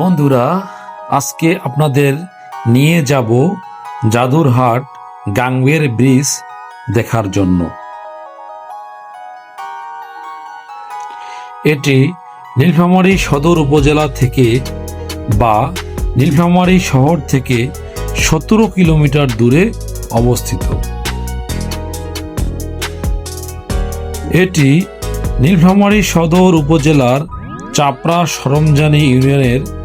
বন্ধুরা, আজকে আপনাদের নিয়ে যাব জাদুরহাট গাংবের ব্রিজ দেখার জন্য। এটি নীলফামারী সদর উপজেলা থেকে বা নীলফামারী শহর থেকে সতেরো কিলোমিটার দূরে অবস্থিত। এটি নীলফামারী সদর উপজেলার চাপড়া সরমজানি ইউনিয়নের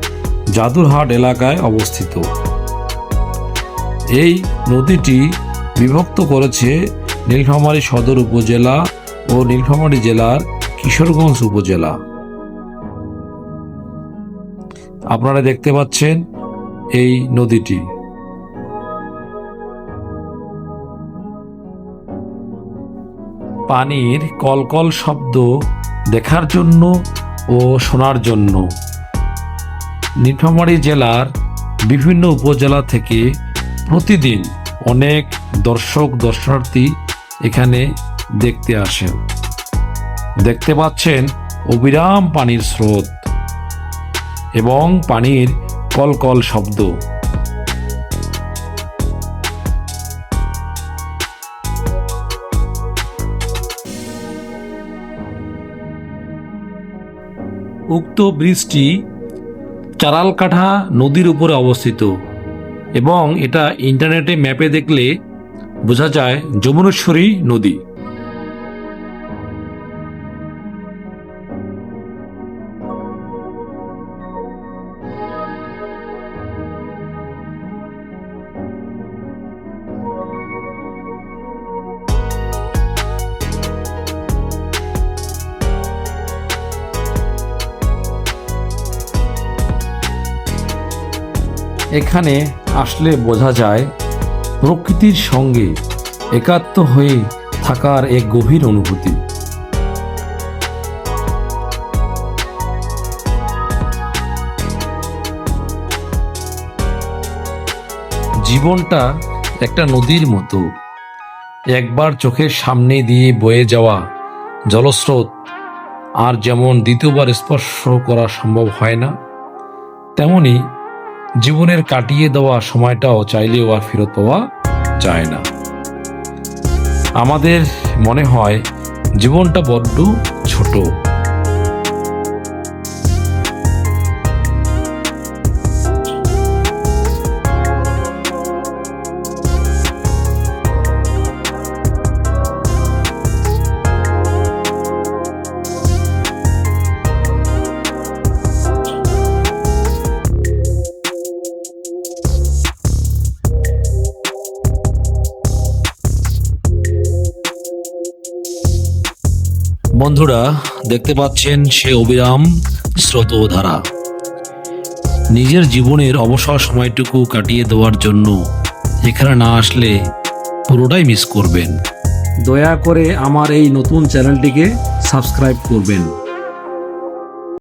জাদুরহাট এলাকায় অবস্থিত। এই নদীটি বিভক্ত করেছে নীলফামারী সদর উপজেলা ও নীলফামারী জেলার কিশোরগঞ্জ উপজেলা। আপনারা দেখতে পাচ্ছেন এই নদীটি। পানির কলকল শব্দ দেখার জন্য ও শোনার জন্য। নীলফামারী জেলার বিভিন্ন উপজেলা থেকে প্রতিদিন অনেক দর্শক, দর্শনার্থী এখানে দেখতে আসেন। দেখতে পাচ্ছেন অবিরাম পানির স্রোত এবং পানির কলকল শব্দ। উক্ত ব্রিজটি চারালকাঠা নদীর উপরে অবস্থিত। এবং এটা ইন্টারনেটে ম্যাপে দেখলে বোঝা যায় যমুনেশ্বরী নদী। এখানে আসলে বোঝা যায়, প্রকৃতির সঙ্গে একাত্ম হয়ে থাকার এক গভীর অনুভূতি। জীবনটা একটা নদীর মতো। একবার চোখের সামনে দিয়ে বয়ে যাওয়া জলস্রোত আর যেমন দ্বিতীয়বার স্পর্শ করা সম্ভব হয় না, তেমনি জীবনের কাটিয়ে দেওয়া সময়টাও চাইলেও আর ফেরত পাওয়া যায় না। আমাদের মনে হয় জীবনটা বড্ড ছোট। বন্ধুরা, দেখতে পাচ্ছেন সে অবিরাম স্রোতধারা নিজের জীবনের অবসর সময়টুকু কাটিয়ে দেওয়ার জন্য এখানে না আসলে পুরোটাই মিস করবেন। দয়া করে আমার এই নতুন চ্যানেলটিকে সাবস্ক্রাইব করবেন।